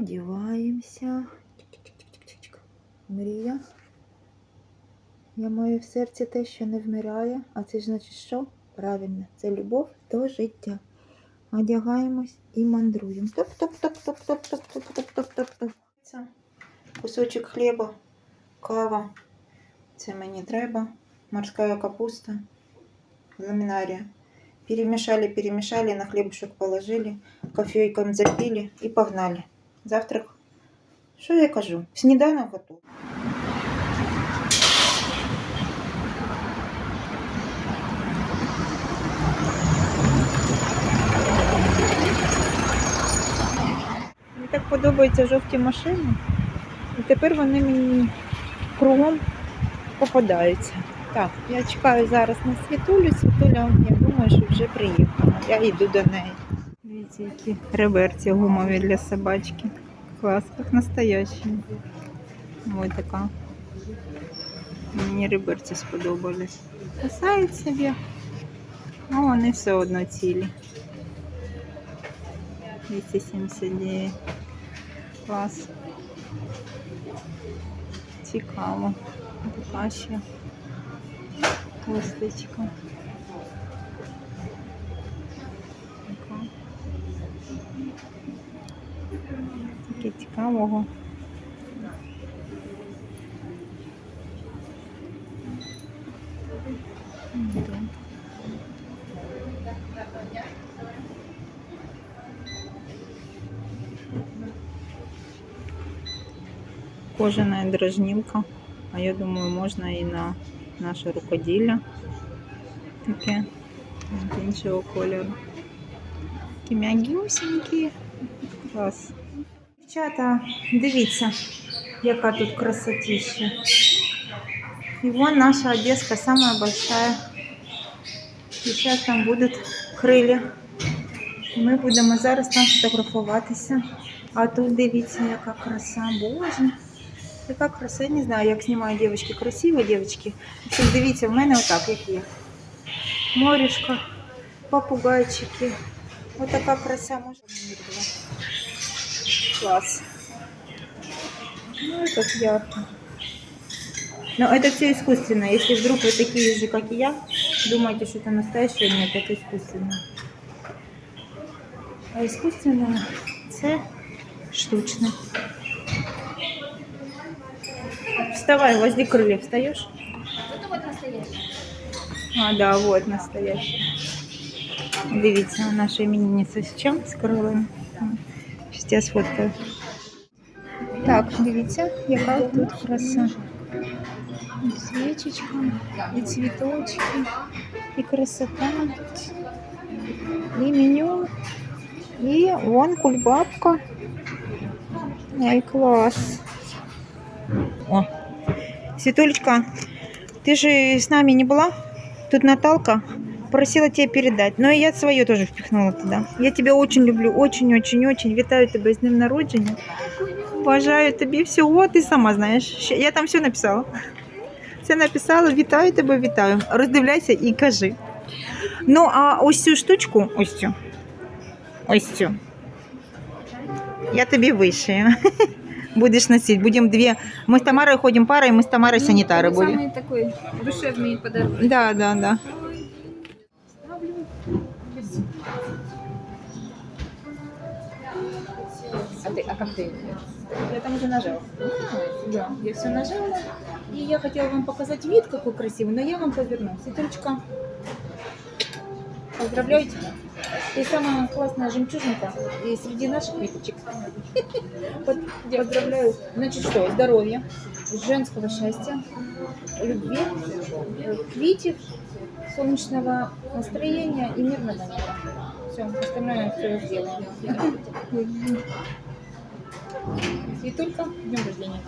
одіваємося. Мрія. Я маю в серці те, що не вмирає, а це ж значить що? Правильно, це любов до життя. Одягаємось і мандруємо. Топ-топ-топ-топ-топ-топ-топ-топ-топ-топ. Це Кусочок хліба, кава. Це мені треба. Морська капуста, ламінарія. Перемешали, перемешали, на хлебушек положили, кофейком запили и погнали. Завтрак. Що я кажу? Сніданок готов. Мені так подобаються жовті машини. І тепер вони мені кругом попадаються. Так, я чекаю зараз на світулю. Світуля, я думаю, що вже приїхала. Я йду до неї. Дивіться, які реберці гумові для собачки. Клас, як настоящі. Ось така. Мені реберці сподобались. Касають собі, а вони все одно цілі. 279. Клас. Цікаво. Така ще косточка. Таке цікавого. М, Кожаная дрожнілка. А я думаю, можна і на наше рукоділля. Таке з іншого кольору. Такі м'ягюсінькі. Клас. Дівчата, дивіться, яка тут красотища. І вон наша Одеска самая большая. Зараз там будуть крилля. Ми будемо зараз там фотографуватися. А тут дивіться, яка краса, боже. Яка краса, не знаю, як знімають дівчатки. Красиво, дівчатки. Дивіться, в мене отак, як є. Морішка, попугайчики. Ось така краса може. Класс. Ну, как ярко. Но это все искусственно. Если вдруг вы такие же, как и я, думаете, что это настоящее, нет, это искусственно. А искусственно це штучне. Вставай, возле крылья встаешь? Это вот настоящий. А, да, вот настоящий. Дивіться, наша іменинниця з чим? З крилами. Щас я сфоткаю. Так, дивіться, яка тут краса. І свічечка, і цвіточки, і красота. І меню. І вон кульбабка. Ай, клас. О, Светулечка, ты же с нами не была? Тут Наталка просила тебе передать. Но и я свое тоже впихнула туда. Я тебя очень люблю, очень-очень-очень. Вітаю тебе з днем народження. Бажаю тобі всього, ти сама знаєш. Ще- Я там все написала. Все написала, вітаю тебе, вітаю. Роздивляйся і кажи. Ну, а ось цю штучку, ось цю. Ось цю. Я тобі вишию. Будеш носити. Будемо дві. Ми з Тамарою ходимо парою, ми з Тамарою санітари будемо. Самый такой душевный подарок. Да, да, да. А ты, а как ты? Я там уже нажала. Да, я все нажала. И я хотела вам показать вид, какой красивый, но я вам поверну. Светулечка, поздравляю тебя. Ты самая классная жемчужинка и среди наших виточек. Вот, Поздравляю. Значит что, здоровья, женского счастья, любви, квитов, солнечного настроения и мирного неба. Все, остальное все сделаем. Светулька, днем рождения.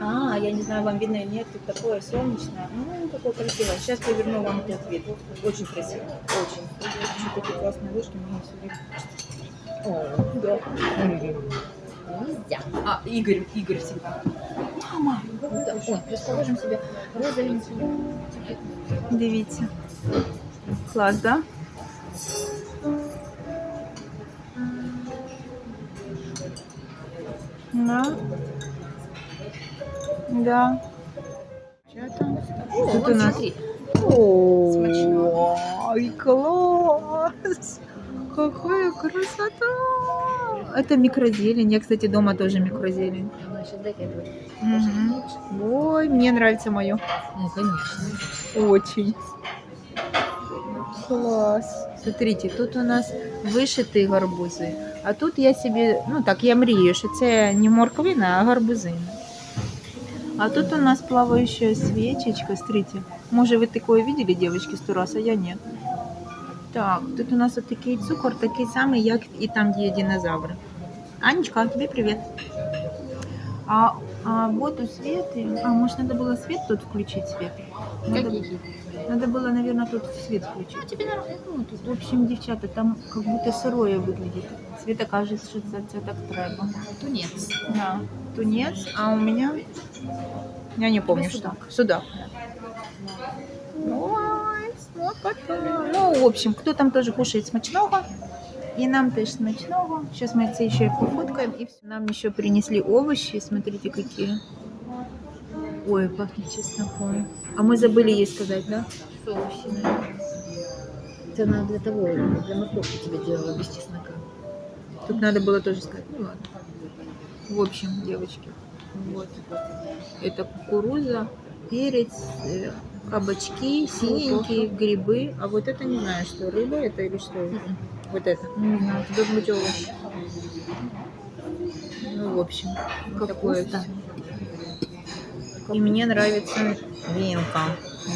А, я не знаю, вам видно или нет, тут такое солнечное. Ну, такое красивое. Сейчас поверну вам этот вид. Очень красиво. Очень. Еще такие классные мне все время. О, да. Нельзя. А, Игорь, Игорь всегда. Мама, да, ой, сейчас положим себе розовенький. Дивіться. Клас, да? Да. Да. Что там? О, Тут вот у нас- смотри. Ой, класс! Какая красота! Это микрозелень. Я, кстати, дома тоже микрозелень. Мгм. Ой, мне нравится мое. Ну, конечно. Очень. Класс. Смотрите, тут у нас вишиті гарбузи. А тут я собі, ну так, я мрію, що це не морквина, а гарбузина. А тут у нас плавающая свечечка, смотрите. Может, вы такое видели, девочки, сто раз, а я нет. Так, тут у нас вот такий цукор, такий самий, як і там, де є динозаври. Анечка, тебе привет. А, а вот у Светы, а может надо было свет тут включить, свет? Надо, Какие? надо было, наверное, тут свет Ну, включить. тебе нормально. Ну, тут В общем, девчата, там как будто сырое выглядит. Света кажется, что це так треба. тунец. Да. Тунец, а у меня... Я не помню, что. судак. Судак. Ой, смакота. Ну, в общем, кто там тоже кушает смачного, и нам тоже смачного. Сейчас мы это еще и пофоткаем. И всё. Нам еще принесли овощи, смотрите какие. Ой, пахнет чесноком. А мы забыли ей сказать, да? Соуси. Это надо для того, для морковки тебе делала без чеснока. Тут надо было тоже сказать. Ну ладно. В общем, девочки, вот. Это кукуруза, перец, э, кабачки, синенькие, грибы. А вот это не знаю, что рыба это или что это. Вот это. Не знаю, это должен быть овощ. Ну, в общем, вот такое Капуста. всё. И мне нравится винка,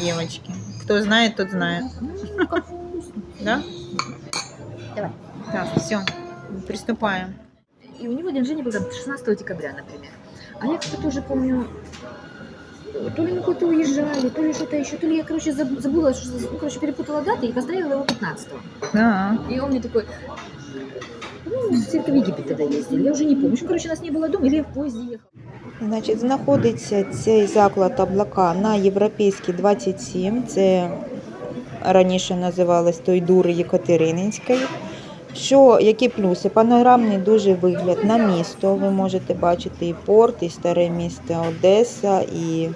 девочки. Кто знает, тот знает. Да? Давай. Так, все, приступаем. И у него день рождения был там 16 декабря, например. А я как-то тоже помню, то ли мы куда-то уезжали, то ли что-то еще, то ли я, короче, заб- забыла, что, ну, короче, перепутала даты и поздравила его 15-го. Да. И он мне такой, ну, все-таки в Египет тогда ездили, я уже не помню. Что, короче, нас не было дома, или я в поезде ехала. Значить, знаходиться цей заклад облака на Європейській 27. Це раніше називалось той дури Єкатерининської. Що, які плюси? Панорамний дуже вигляд на місто. Ви можете бачити і порт, і старе місто Одеса, і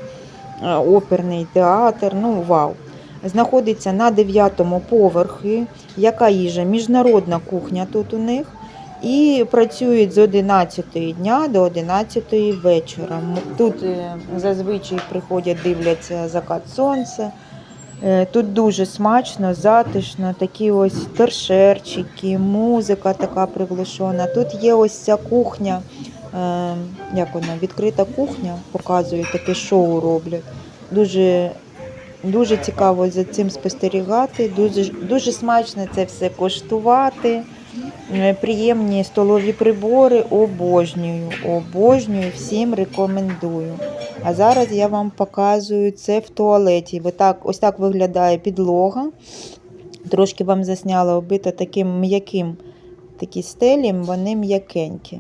е, оперний театр. Ну, вау. Знаходиться на 9 поверхі. Яка їжа? Міжнародна кухня тут у них. І працюють з 11 дня до 11 вечора. Тут е, зазвичай приходять, дивляться закат сонця. Е, Тут дуже смачно, затишно, такі ось торшерчики, музика така приглушена. Тут є ось ця кухня, е, як вона, відкрита кухня, показують, таке шоу роблять. Дуже, дуже цікаво за цим спостерігати, дуже, дуже смачно це все коштувати. Е, Приємні столові прибори обожнюю, обожнюю, всім рекомендую. А зараз я вам показую це в туалеті. Ось так, ось так виглядає підлога. Трошки вам засняла оббита таким м'яким такі стелі, вони м'якенькі.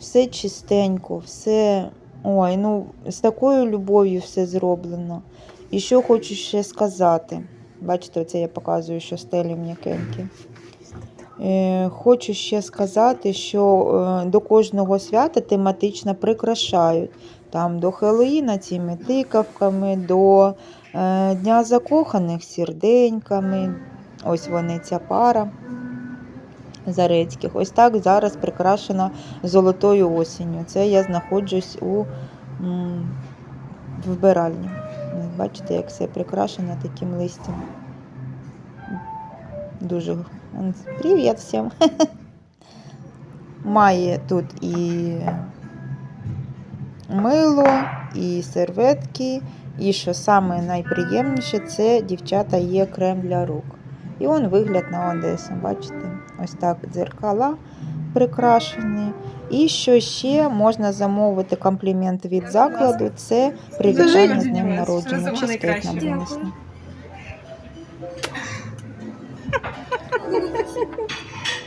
Все чистенько, все. Ой, ну з такою любов'ю все зроблено. І що хочу ще сказати. Бачите, оце я показую, що стелі м'якенькі. Е, Хочу ще сказати, що е, до кожного свята тематично прикрашають. Там до Хеллоїна цими тикавками, до е, Дня закоханих серденьками. Ось вони, ця пара Зарецьких. Ось так зараз прикрашена золотою осінню. Це я знаходжусь у вбиральні. Бачите, як все прикрашено таким листям. Дуже Привіт всім. Має тут і мило, і серветки, і що саме найприємніше, це дівчата є крем для рук. І он вигляд на Одесу. Бачите? Ось так дзеркала прикрашені. І що ще можна замовити комплімент від закладу, це привітання з днем народження. Чизкейк нам Thank you.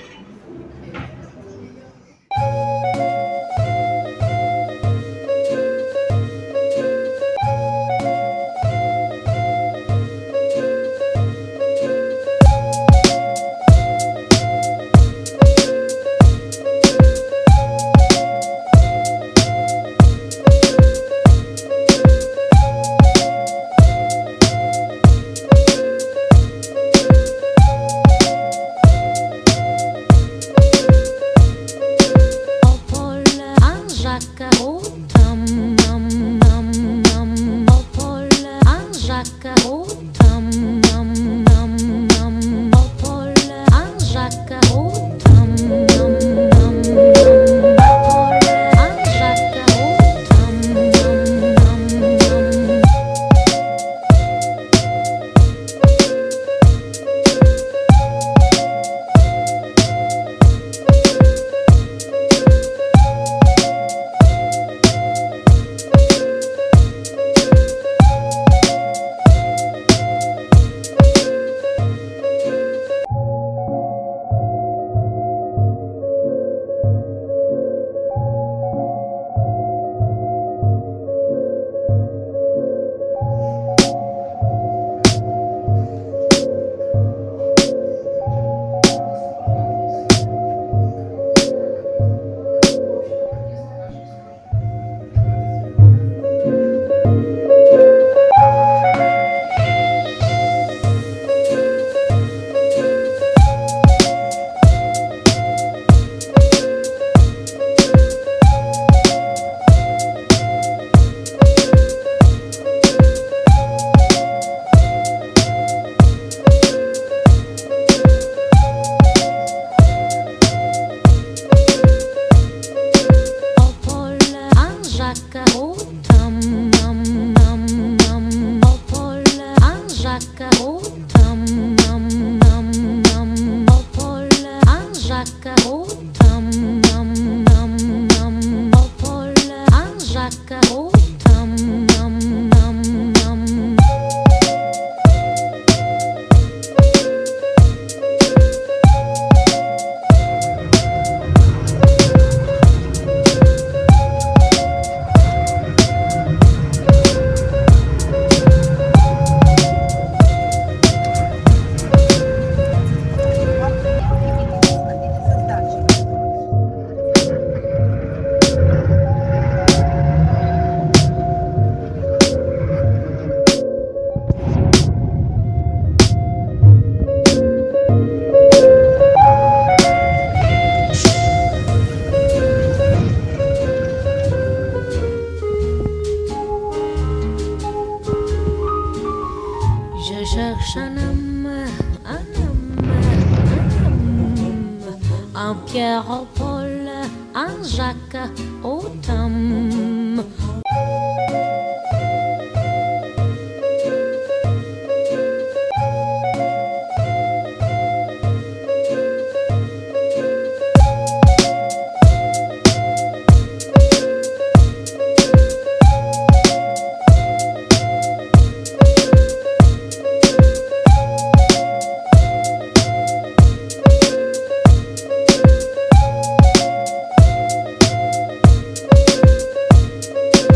Cacao. Oh,